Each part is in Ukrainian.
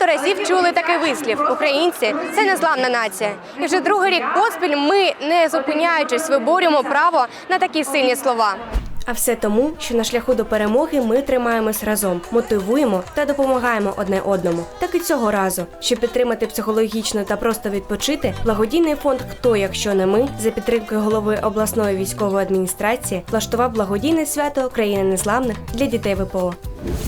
Багато разів чули такий вислів: українці це незламна нація. І вже другий рік поспіль ми, не зупиняючись, виборюємо право на такі сильні слова. А все тому, що на шляху до перемоги ми тримаємось разом, мотивуємо та допомагаємо одне одному. Так і цього разу, щоб підтримати психологічно та просто відпочити, благодійний фонд Хто, якщо не ми за підтримки голови обласної військової адміністрації влаштував благодійне свято країни незламних для дітей ВПО.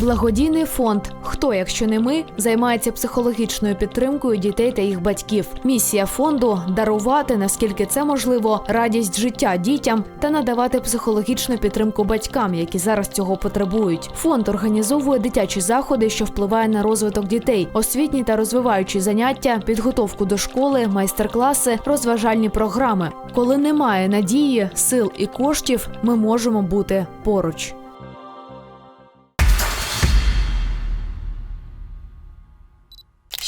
Благодійний фонд Хто, якщо не ми, займається психологічною підтримкою дітей та їх батьків. Місія фонду дарувати, наскільки це можливо, радість життя дітям та надавати психологічну підтримку батькам, які зараз цього потребують. Фонд організовує дитячі заходи, що впливають на розвиток дітей, освітні та розвиваючі заняття, підготовку до школи, майстер-класи, розважальні програми. Коли немає надії, сил і коштів, ми можемо бути поруч.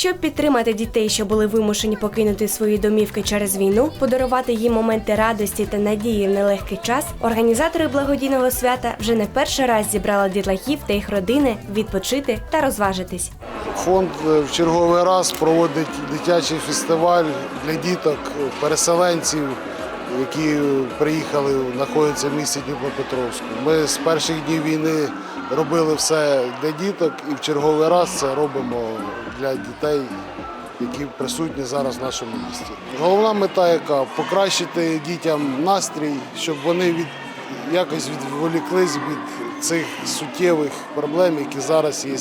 Щоб підтримати дітей, що були вимушені покинути свої домівки через війну, подарувати їм моменти радості та надії в нелегкий час, організатори благодійного свята вже не перший раз зібрали дітлахів та їх родини відпочити та розважитись. Фонд е, в черговий раз проводить дитячий фестиваль для діток, переселенців, які приїхали, знаходяться в місті Дніпропетровську. Ми з перших днів війни робили все для діток і в черговий раз це робимо для дітей, які присутні зараз в нашому місті. Головна мета яка покращити дітям настрій, щоб вони від якось відволіклись від цих суттєвих проблем, які зараз є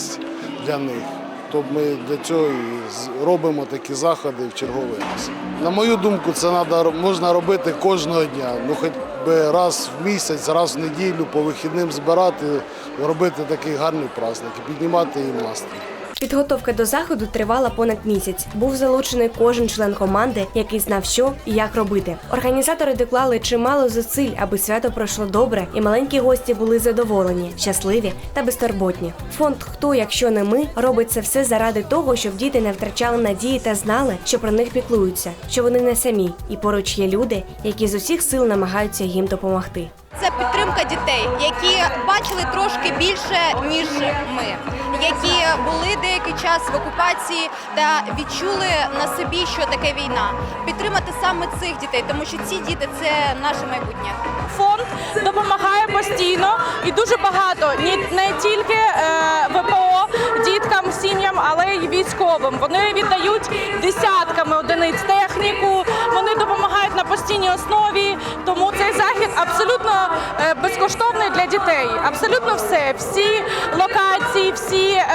для них. То ми для цього і робимо такі заходи в черговий раз. На мою думку, це надо, можна робити кожного дня. Ну хоч би раз в місяць, раз в неділю, по вихідним збирати, робити такий гарний праздник і піднімати їм настрій. Підготовка до заходу тривала понад місяць. Був залучений кожен член команди, який знав, що і як робити. Організатори доклали чимало зусиль, аби свято пройшло добре, і маленькі гості були задоволені, щасливі та безтурботні. Фонд Хто, якщо не ми, робить це все заради того, щоб діти не втрачали надії та знали, що про них піклуються, що вони не самі, і поруч є люди, які з усіх сил намагаються їм допомогти. Це підтримка дітей, які бачили трошки більше ніж ми, які були деякий час в окупації та відчули на собі, що таке війна. Підтримати саме цих дітей, тому що ці діти це наше майбутнє. фонд допомагає постійно і дуже багато не тільки е, ВПО діткам, сім'ям, але й військовим. Вони віддають десятками одиниць техніку. Вони допомагають на постійній основі. Тому цей захід абсолютно е, безкоштовний для дітей. Абсолютно все, всі локації, всі е,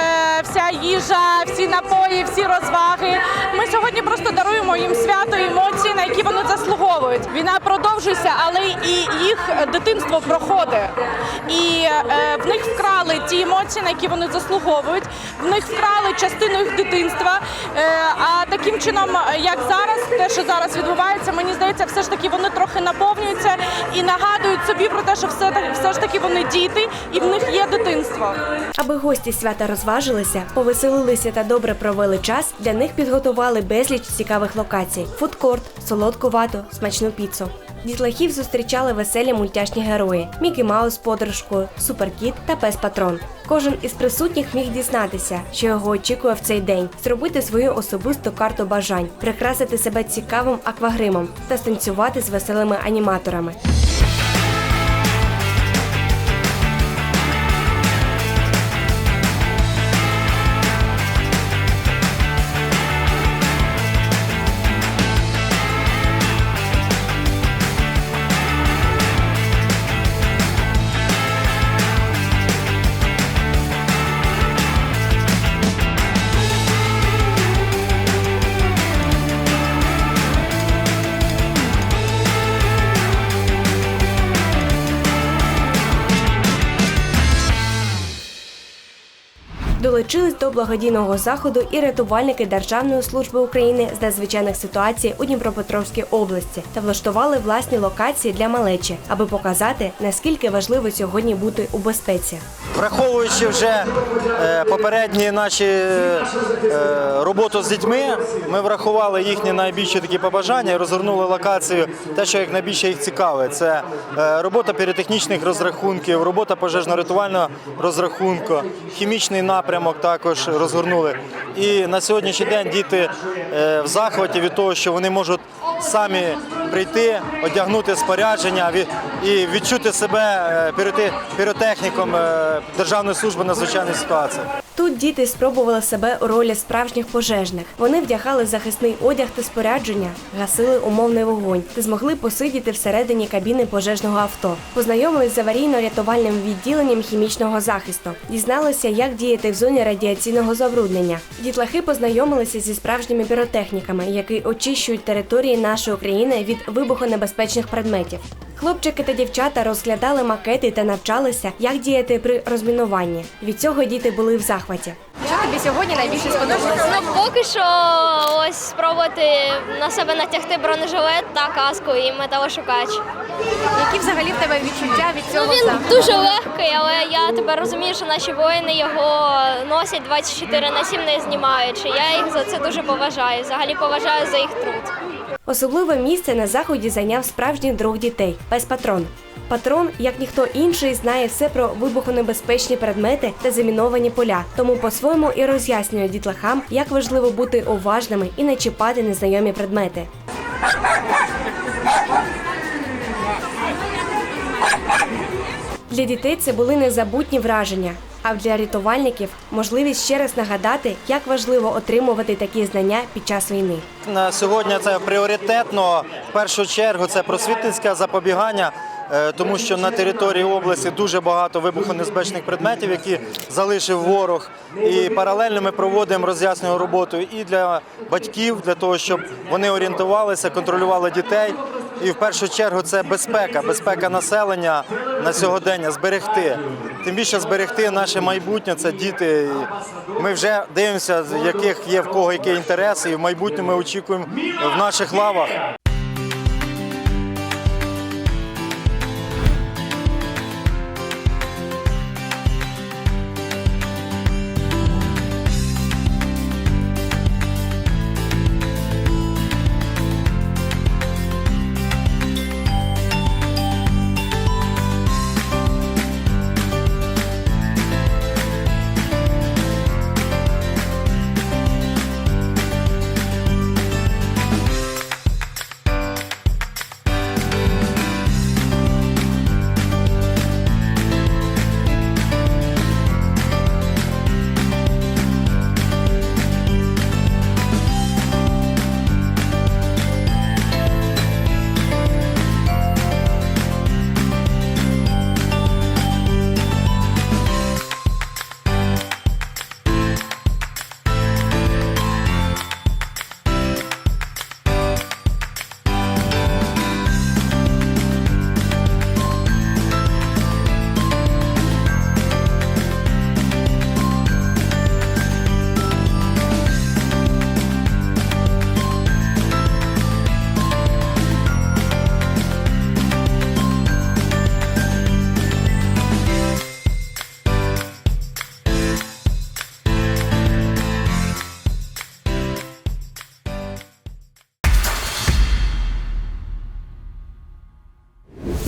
їжа, всі напої, всі розваги. Ми сьогодні просто даруємо їм свято емоції, на які вони заслуговують. Війна продовжується, але і їх дитинство проходить. І е, в них вкрали ті емоції, на які вони заслуговують. В них вкрали частину їх дитинства. Е, а таким чином, як зараз, те, що зараз відбувається, мені здається, все ж таки вони трохи наповнюються і нагадують собі про те, що все все ж таки вони діти, і в них є дитинство. Аби гості свята розважилися, повеселилися та добре провели час, для них підготували безліч цікавих локацій: фудкорт, солодку вату, смачну піцу. Дітлахів зустрічали веселі мультяшні герої: Мікі Маус з подружкою, Суперкіт та Пес Патрон. Кожен із присутніх міг дізнатися, що його очікує в цей день, зробити свою особисту карту бажань, прикрасити себе цікавим аквагримом та станцювати з веселими аніматорами. Долучились до благодійного заходу і рятувальники Державної служби України з надзвичайних ситуацій у Дніпропетровській області та влаштували власні локації для малечі, аби показати наскільки важливо сьогодні бути у безпеці. Враховуючи вже е, попередні наші е, роботу з дітьми, ми врахували їхні найбільші такі побажання розгорнули локацію, те, що як найбільше їх цікавить. Це е, робота піротехнічних розрахунків, робота пожежно-рятувального розрахунку, хімічний напрямок. Підтримок також розгорнули. І на сьогоднішній день діти е, в захваті від того, що вони можуть самі прийти, одягнути спорядження і відчути себе е, піротехніком е, Державної служби надзвичайних ситуацій. Тут діти спробували себе у ролі справжніх пожежних. Вони вдягали захисний одяг та спорядження, гасили умовний вогонь та змогли посидіти всередині кабіни пожежного авто. Познайомились з аварійно-рятувальним відділенням хімічного захисту. Дізналися, як діяти в зоні радіаційного забруднення. Дітлахи познайомилися зі справжніми піротехніками, які очищують території нашої країни від вибухонебезпечних предметів. Хлопчики та дівчата розглядали макети та навчалися, як діяти при розмінуванні. Від цього діти були в захваті. Що тобі сьогодні найбільше сподобалося? Ну, поки що ось спробувати на себе натягти бронежилет та каску і металошукач. Які взагалі в тебе відчуття від Ну, цього він заходу? дуже легкий, але я тепер розумію, що наші воїни його носять 24 на 7 не знімаючи. Я їх за це дуже поважаю. Взагалі поважаю за їх труд. Особливе місце на заході зайняв справжній друг дітей пес патрон. Патрон, як ніхто інший, знає все про вибухонебезпечні предмети та заміновані поля, тому по-своєму і роз'яснює дітлахам, як важливо бути уважними і не чіпати незнайомі предмети. Для дітей це були незабутні враження. А для рятувальників можливість ще раз нагадати, як важливо отримувати такі знання під час війни. На сьогодні це пріоритетно. В першу чергу це просвітницьке запобігання, е, тому що на території області дуже багато вибухонебезпечних предметів, які залишив ворог. І паралельно ми проводимо роз'яснювальну роботу і для батьків, для того, щоб вони орієнтувалися, контролювали дітей. І в першу чергу це безпека, безпека населення на сьогодення, зберегти. Тим більше зберегти наше майбутнє, це діти. Ми вже дивимося, яких є в кого які інтереси, і в майбутньому ми очікуємо в наших лавах.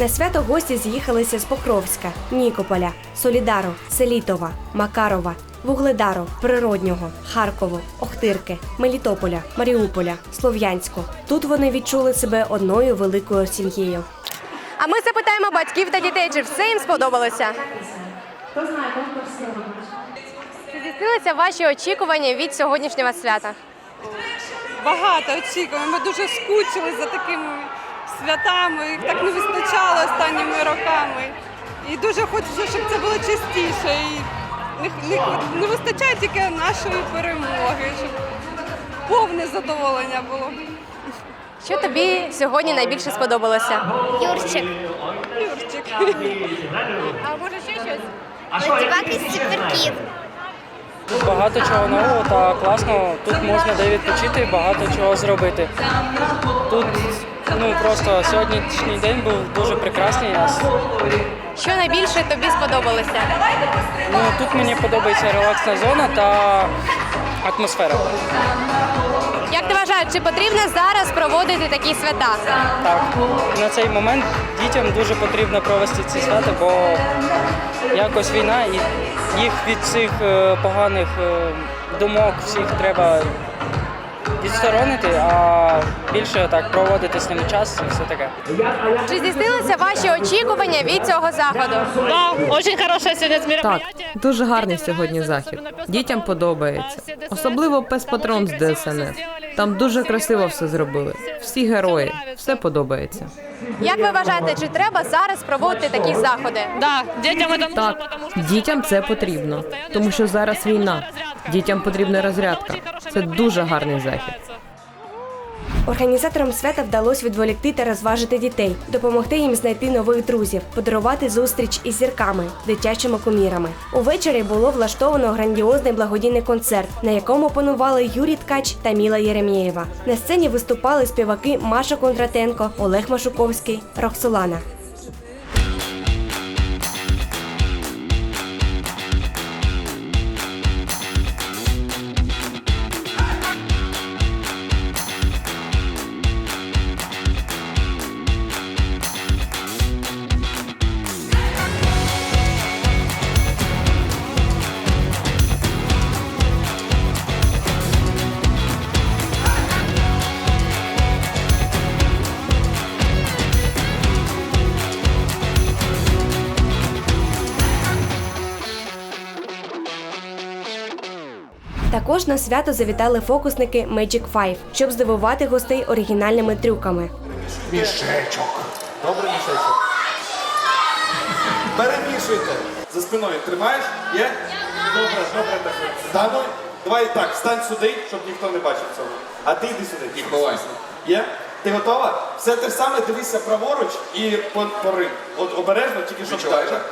На свято гості з'їхалися з Покровська, Нікополя, Солідару, Селітова, Макарова, Вугледару, Природнього, Харкову, Охтирки, Мелітополя, Маріуполя, Слов'янську. Тут вони відчули себе одною великою сім'єю. А ми запитаємо батьків та дітей, чи все їм сподобалося. Чи здійснилися ваші очікування від сьогоднішнього свята? багато очікуємо. Ми дуже скучили за такими святами. Їх так не вистачало останніми роками. І дуже хочеться, щоб це було частіше. І не, не, не вистачає тільки нашої перемоги, щоб повне задоволення було. Що тобі сьогодні найбільше сподобалося? Юрчик, Юрчик. А може ще щось? співаки з ціпірків. Тут багато чого нового та класно. Тут можна де відпочити, і багато чого зробити. Тут ну просто сьогоднішній день був дуже прекрасний. Що найбільше тобі сподобалося? Ну тут мені подобається релаксна зона та атмосфера. Як ти вважаєш, чи потрібно зараз проводити такі свята? Так, на цей момент дітям дуже потрібно провести ці свята, бо якось війна і їх від цих е, поганих е, думок всіх треба відсторонити, а більше так проводити з ними час і все таке. Чи здійснилися ваші очікування від цього заходу? Так, дуже гарний сьогодні захід. Дітям подобається. Особливо пес патрон з ДСНС. Там дуже красиво все зробили. Всі герої, все подобається. Як ви вважаєте, чи треба зараз проводити такі заходи? Да, Так, дітям це потрібно, тому що зараз війна. Дітям потрібна розрядка. Це дуже гарний захід. Організаторам свята вдалося відволікти та розважити дітей, допомогти їм знайти нових друзів, подарувати зустріч із зірками, дитячими кумірами. Увечері було влаштовано грандіозний благодійний концерт, на якому панували Юрій Ткач та Міла Єремєєва. На сцені виступали співаки Маша Кондратенко, Олег Машуковський, Роксолана. Також на свято завітали фокусники Magic 5, щоб здивувати гостей оригінальними трюками. Мішечок. Добре, мішечок. Перемішуйте. За спиною тримаєш? Є? Добре, добре, так. Стану. Давай так, стань сюди, щоб ніхто не бачив цього. А ти йди сюди. І ховайся. Є? Ти готова? Все те саме дивися праворуч і по- пори. От обережно, тільки щоб так.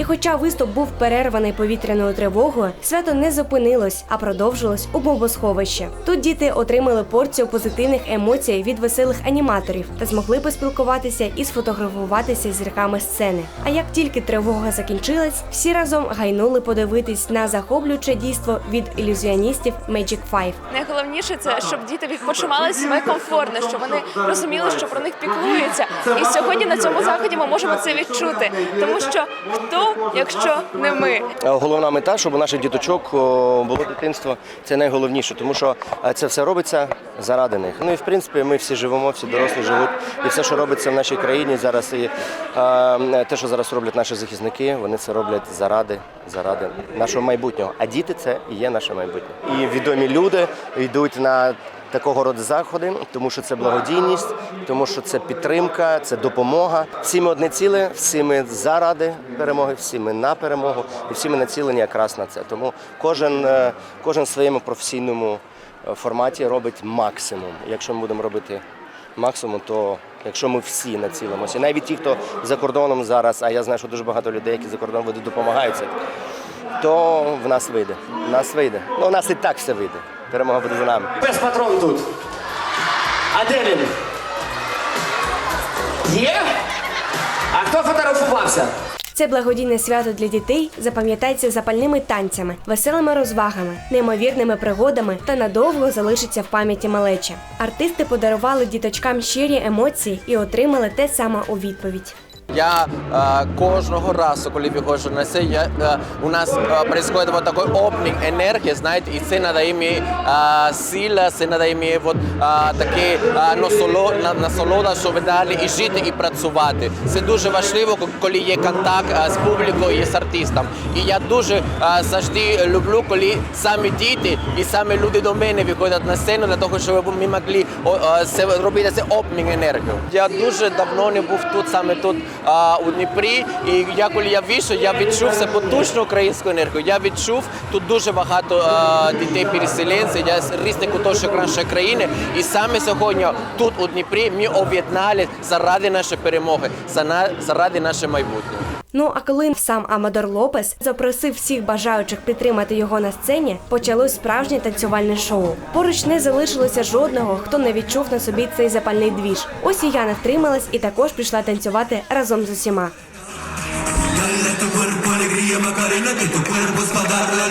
І хоча виступ був перерваний повітряною тривогою, свято не зупинилось, а продовжилось у бомбосховищі. Тут діти отримали порцію позитивних емоцій від веселих аніматорів та змогли поспілкуватися і сфотографуватися з зірками сцени. А як тільки тривога закінчилась, всі разом гайнули подивитись на захоплююче дійство від ілюзіоністів Magic 5. Найголовніше це, щоб діти відпочивали себе комфортно, щоб вони розуміли, що про них піклуються. І сьогодні на цьому заході ми можемо це відчути, тому що хто, якщо не ми. Е, Головна мета, щоб у наших діточок було дитинство, це найголовніше, тому що е, це все робиться заради них. Ну і в принципі ми всі живемо, всі дорослі живуть. І все, що робиться в нашій країні зараз, і е, те, що зараз роблять наші захисники, вони це роблять заради, заради нашого майбутнього. А діти це і є наше майбутнє. І відомі люди йдуть на такого роду заходи, тому що це благодійність, тому що це підтримка, це допомога. Всі ми одне ціле, всі ми заради перемоги, всі ми на перемогу, і всі ми націлені якраз на це. Тому кожен, е, кожен в своєму професійному е, форматі робить максимум. Якщо ми будемо робити максимум, то якщо ми всі націлимося, навіть ті, хто за кордоном зараз, а я знаю, що дуже багато людей, які за кордоном ведуть, допомагають, це, то в нас вийде. В нас вийде. Ну, у нас і так все вийде. Перемога буде за нами. Пес патрон тут. А де він? Є? А хто фотографувався? Це благодійне свято для дітей запам'ятається запальними танцями, веселими розвагами, неймовірними пригодами та надовго залишиться в пам'яті малечі. Артисти подарували діточкам щирі емоції і отримали те саме у відповідь. Я э, кожного разу, коли виходжу на це, я, э, у нас э, происходит вот такой обмін енергії, знаєте, і це надає мені э, сила, це надає мені вот, э, таке э, насоло, на- насолода, щоб далі і жити, і працювати. Це дуже важливо, коли є контакт е, з публікою і з артистом. І я дуже е, завжди люблю, коли самі діти і самі люди до мене виходять на сцену для того, щоб ми могли о, е, це робити це обмін енергію. Я дуже давно не був тут, саме тут е, у Дніпрі. І я коли я вийшов, я відчув це потужну українську енергію. Я відчув тут дуже багато а, дітей переселенців, я з різних куточок нашої країни. І саме сьогодні тут у Дніпрі ми об'єднали заради нашої перемоги, заради нашого майбутнього. Ну а коли сам Амадор Лопес запросив всіх бажаючих підтримати його на сцені, почалось справжнє танцювальне шоу. Поруч не залишилося жодного, хто не відчув на собі цей запальний двіж. Ось і я не втрималась і також пішла танцювати разом з усіма. Dale tu cuerpo alegría Macarena, que tu cuerpo es para dar la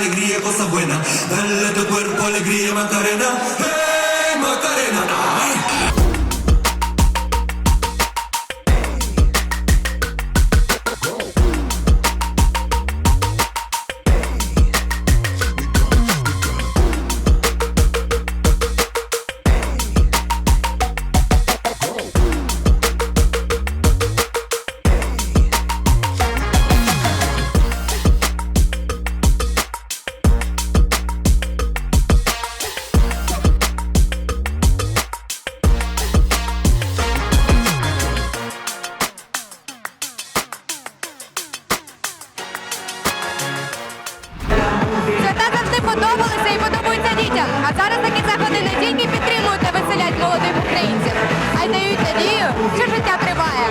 dai. Свята завжди подобалися і подобаються дітям. А зараз такі заходи не тільки підтримують та веселять молодих українців, а й дають надію, що життя триває.